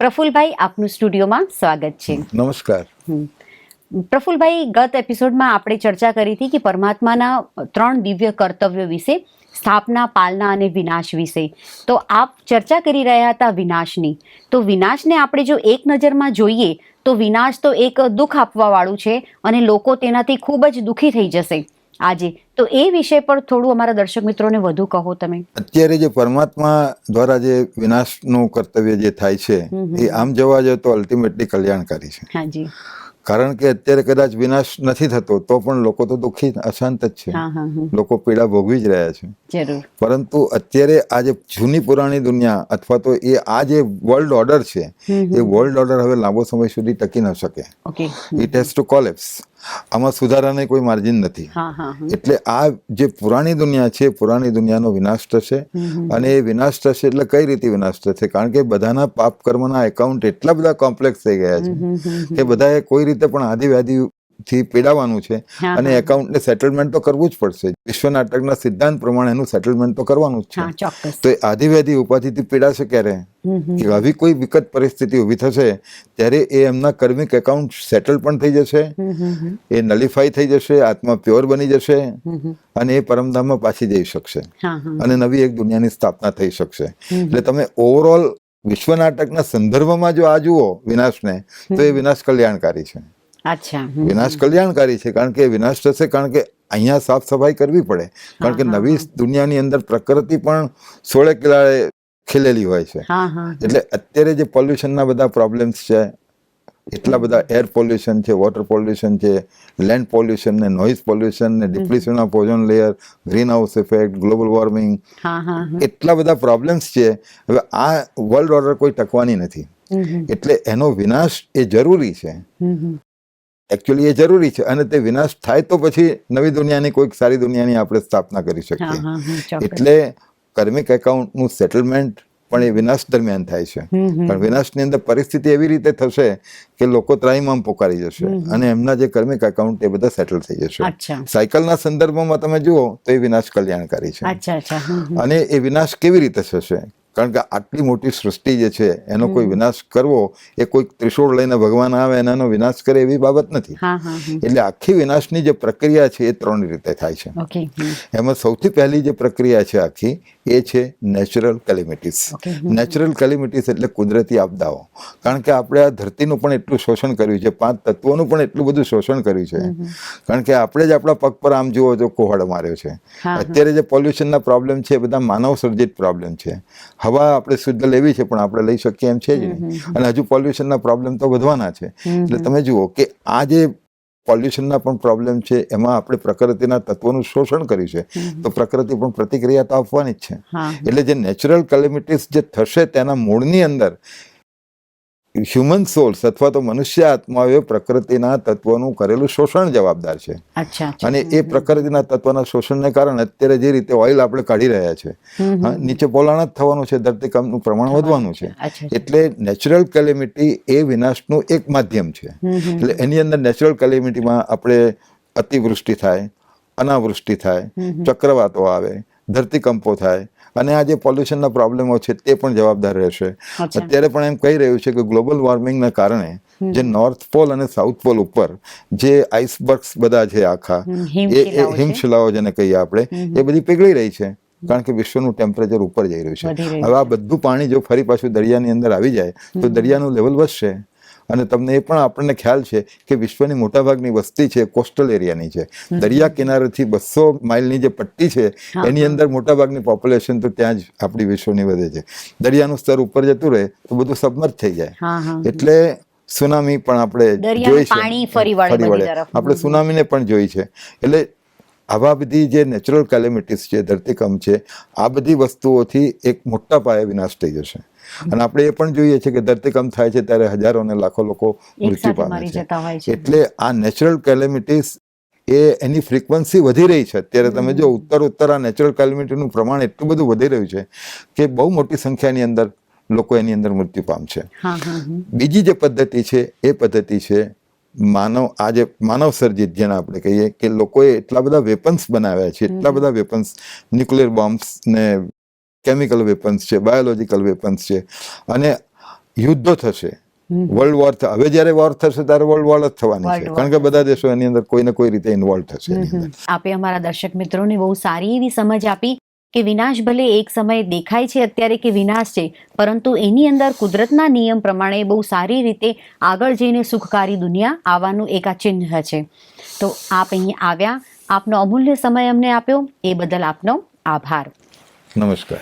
પ્રફુલભાઈ આપનું સ્ટુડિયોમાં સ્વાગત છે. નમસ્કાર. પ્રફુલભાઈ ગત એપિસોડમાં આપણે ચર્ચા કરી હતી કે પરમાત્માના ત્રણ દિવ્ય કર્તવ્યો વિશે સ્થાપના પાલના અને વિનાશ વિશે. તો આપ ચર્ચા કરી રહ્યા હતા વિનાશની. તો વિનાશને આપણે જો એક નજરમાં જોઈએ તો વિનાશ તો એક દુઃખ આપવા વાળું છે અને લોકો તેનાથી ખૂબ જ દુઃખી થઈ જશે. આજે. તો એ વિષય પર થોડું અમારા દર્શક મિત્રોને વધુ કહો તમે. અત્યારે જે પરમાત્મા દ્વારા જે વિનાશનું કર્તવ્ય જે થાય છે એ આમ જોવા જાય તો અલ્ટિમેટલી કલ્યાણકારી છે. હાજી કારણ કે અત્યારે કદાચ વિનાશ નથી થતો તો પણ લોકો તો દુઃખી અશાંત જ છે. લોકો પીડા ભોગવી જ રહ્યા છે. પરંતુ અત્યારે આ જે જૂની પુરાણી દુનિયા અથવા તો એ આ જે વર્લ્ડ ઓર્ડર છે એ વર્લ્ડ ઓર્ડર હવે લાંબો સમય સુધી ટકી ન શકે. ઇટ હેઝ ટુ કોલેપ્સ આમાં સુધારાને કોઈ માર્જિન નથી. એટલે આ જે પુરાણી દુનિયા છે પુરાણી દુનિયાનો વિનાશ થશે અને એ વિનાશ થશે એટલે કઈ રીતે વિનાશ થશે કારણ કે બધાના પાપ કર્મના એકાઉન્ટ એટલા બધા કોમ્પ્લેક્સ થઈ ગયા છે. કે બધાએ કોઈ રીતે પણ આદિ વ્યાધિ થી પીડાવાનું છે. અને એકાઉન્ટને સેટલમેન્ટ તો કરવું જ પડશે. વિશ્વ નાટકના સિદ્ધાંત પ્રમાણે એનું સેટલમેન્ટ તો કરવાનું જ છે. તો એ આદિવ્યાધિ ઉપાધિથી પીડાશે ક્યારે? કે આવી કોઈ વિકટ પરિસ્થિતિ ઊભી થશે ત્યારે એ એમના કર્મિક એકાઉન્ટ સેટલ પણ થઈ જશે. એ નલિફાઈ થઈ જશે આત્મા પ્યોર બની જશે અને એ પરમધામમાં પાછી જઈ શકશે. અને નવી એક દુનિયાની સ્થાપના થઈ શકશે. એટલે તમે ઓવરઓલ વિશ્વ નાટકના સંદર્ભમાં જો આ જુઓ વિનાશને તો એ વિનાશ કલ્યાણકારી છે. અચ્છા વિનાશ કલ્યાણકારી છે કારણ કે વિનાશ થશે કારણ કે અહીંયા સાફ સફાઈ કરવી પડે. કારણ કે નવી દુનિયાની અંદર પ્રકૃતિ પણ સોળે કિલાળે ખીલેલી હોય છે. એટલે અત્યારે જે પોલ્યુશનના બધા પ્રોબ્લેમ્સ છે એટલા બધા એર પોલ્યુશન છે વોટર પોલ્યુશન છે લેન્ડ પોલ્યુશન ને નોઇઝ પોલ્યુશન ને depletion of ozone layer greenhouse effect global warming એટલા બધા પ્રોબ્લેમ્સ છે. હવે આ વર્લ્ડ ઓર્ડર કોઈ ટકવાની નથી. એટલે એનો વિનાશ એ જરૂરી છે. એકચ્યુઅલી એ જરૂરી છે. અને તે વિનાશ થાય તો પછી નવી દુનિયાની કોઈક સારી દુનિયાની આપણે સ્થાપના કરી શકીએ. એટલે કર્મિક એકાઉન્ટનું સેટલમેન્ટ પણ એ વિનાશ દરમિયાન થાય છે. પણ વિનાશની અંદર પરિસ્થિતિ એવી રીતે થશે કે લોકો ત્રાહીમામ પોકારી જશે. અને એમના જે કર્મિક એકાઉન્ટ એ બધા સેટલ થઈ જશે. સાયકલના સંદર્ભમાં તમે જુઓ તો એ વિનાશ કલ્યાણકારી છે. અને એ વિનાશ કેવી રીતે થશે? કારણ કે આટલી મોટી સૃષ્ટિ જે છે એનો કોઈ વિનાશ કરવો એ કોઈ ત્રિશૂળ લઈને ભગવાન આવે અને એનો વિનાશ કરે એવી બાબત નથી. એટલે આખી વિનાશની જે પ્રક્રિયા છે એ ત્રણ રીતે થાય છે. એમાં સૌથી પહેલી જે પ્રક્રિયા છે આખી એ છે નેચરલ કેલિમિટીસ નેચરલ કેલિમિટીસ એટલે કુદરતી આપદાઓ. કારણ કે આપણે આ ધરતીનું પણ એટલું શોષણ કર્યું છે પાંચ તત્વોનું પણ એટલું બધું શોષણ કર્યું છે. કારણ કે આપણે જ આપણા પગ પર આમ જુઓ તો કોહડ માર્યો છે. અત્યારે જે પોલ્યુશનના પ્રોબ્લેમ છે એ બધા માનવ સર્જિત પ્રોબ્લેમ છે. હવા આપણે શુદ્ધ લેવી છે પણ આપણે લઈ શકીએ એમ છે જ નહીં. અને હજુ પોલ્યુશનના પ્રોબ્લેમ તો વધવાના છે. એટલે તમે જુઓ કે આ જે પોલ્યુશનના પણ પ્રોબ્લેમ છે એમાં આપણે પ્રકૃતિના તત્વોનું શોષણ કર્યું છે તો પ્રકૃતિ પણ પ્રતિક્રિયા તો આપવાની જ છે. એટલે જે નેચરલ કેલેમિટીસ જે થશે તેના મૂળની અંદર હ્યુમન સોલ્સ અથવા તો મનુષ્ય આત્માઓએ પ્રકૃતિના તત્વોનું કરેલું શોષણ જવાબદાર છે. અને એ પ્રકૃતિના તત્વના શોષણને કારણે અત્યારે જે રીતે ઓઇલ આપણે કાઢી રહ્યા છે નીચે પોલાણ જ થવાનું છે ધરતીકંપનું પ્રમાણ વધવાનું છે. એટલે નેચરલ કેલેમિટી એ વિનાશનું એક માધ્યમ છે. એટલે એની અંદર નેચરલ કેલેમિટીમાં આપણે અતિવૃષ્ટિ થાય અનાવૃષ્ટિ થાય ચક્રવાતો આવે ધરતીકંપો થાય અને આ જે પોલ્યુશનના પ્રોબ્લેમો છે તે પણ જવાબદાર રહેશે. અત્યારે પણ એમ કહી રહ્યું છે કે ગ્લોબલ વોર્મિંગના કારણે જે નોર્થ પોલ અને સાઉથ પોલ ઉપર જે આઈસબર્ગ્સ બધા છે આખા એ હિમશિલાઓ જેને કહીએ આપણે એ બધી પીગળી રહી છે કારણ કે વિશ્વનું ટેમ્પરેચર ઉપર જઈ રહ્યું છે. હવે આ બધું પાણી જો ફરી પાછું દરિયાની અંદર આવી જાય તો દરિયાનું લેવલ વધશે. અને તમને એ પણ આપણને ખ્યાલ છે કે વિશ્વની મોટાભાગની વસ્તી છે કોસ્ટલ એરિયાની છે. દરિયા કિનારેથી બસો માઇલની જે પટ્ટી છે એની અંદર મોટાભાગની પોપ્યુલેશન તો ત્યાં જ આપણી વિશ્વની વધે છે. દરિયાનું સ્તર ઉપર જતું રહે તો બધું સબમર્જ થઈ જાય. એટલે સુનામી પણ આપણે જોઈ છે. આપણે સુનામીને પણ જોઈ છે. એટલે આવા બધી જે નેચરલ કેલેમિટીસ છે ધરતીકંપ છે આ બધી વસ્તુઓથી એક મોટા પાયે વિનાશ થઈ જશે. અને આપણે એ પણ જોઈએ છે કે ધરતીકંપ થાય છે ત્યારે હજારો અને લાખો લોકો મૃત્યુ પામે છે. એટલે આ નેચરલ કેલેમિટીસ એ એની ફ્રિકવન્સી વધી રહી છે. અત્યારે તમે જો ઉત્તર ઉત્તર આ નેચરલ કેલેમિટીનું પ્રમાણ એટલું બધું વધી રહ્યું છે કે બહુ મોટી સંખ્યાની અંદર લોકો એની અંદર મૃત્યુ પામશે. બીજી જે પદ્ધતિ છે એ પદ્ધતિ છે માનવ આ જે માનવ સર્જિત જેને આપણે કહીએ કે લોકોએ એટલા બધા વેપન્સ બનાવ્યા છે એટલા બધા વેપન્સ ન્યુક્લિયર બોમ્બ્સ ને કેમિકલ વેપન્સ છે બાયોલોજીકલ વેપન્સ છે અને યુદ્ધો થશે. વર્લ્ડ વોર હવે જ્યારે વોર થશે ત્યારે વર્લ્ડ વોર જ થવાની છે. કારણ કે બધા દેશો એની અંદર કોઈ ને કોઈ રીતે ઇન્વોલ્વ થશે આપે અમારા દર્શક મિત્રોને બહુ સારી એવી સમજ આપી. કે વિનાશ ભલે એક સમયે દેખાય છે અત્યારે કે વિનાશ છે, પરંતુ એની અંદર કુદરતના નિયમ પ્રમાણે બહુ સારી રીતે આગળ જઈને સુખકારી દુનિયા આવવાનું એક આ ચિહ્ન છે. તો આપ અહીં આવ્યા, આપનો અમૂલ્ય સમય અમને આપ્યો, એ બદલ આપનો આભાર. નમસ્કાર.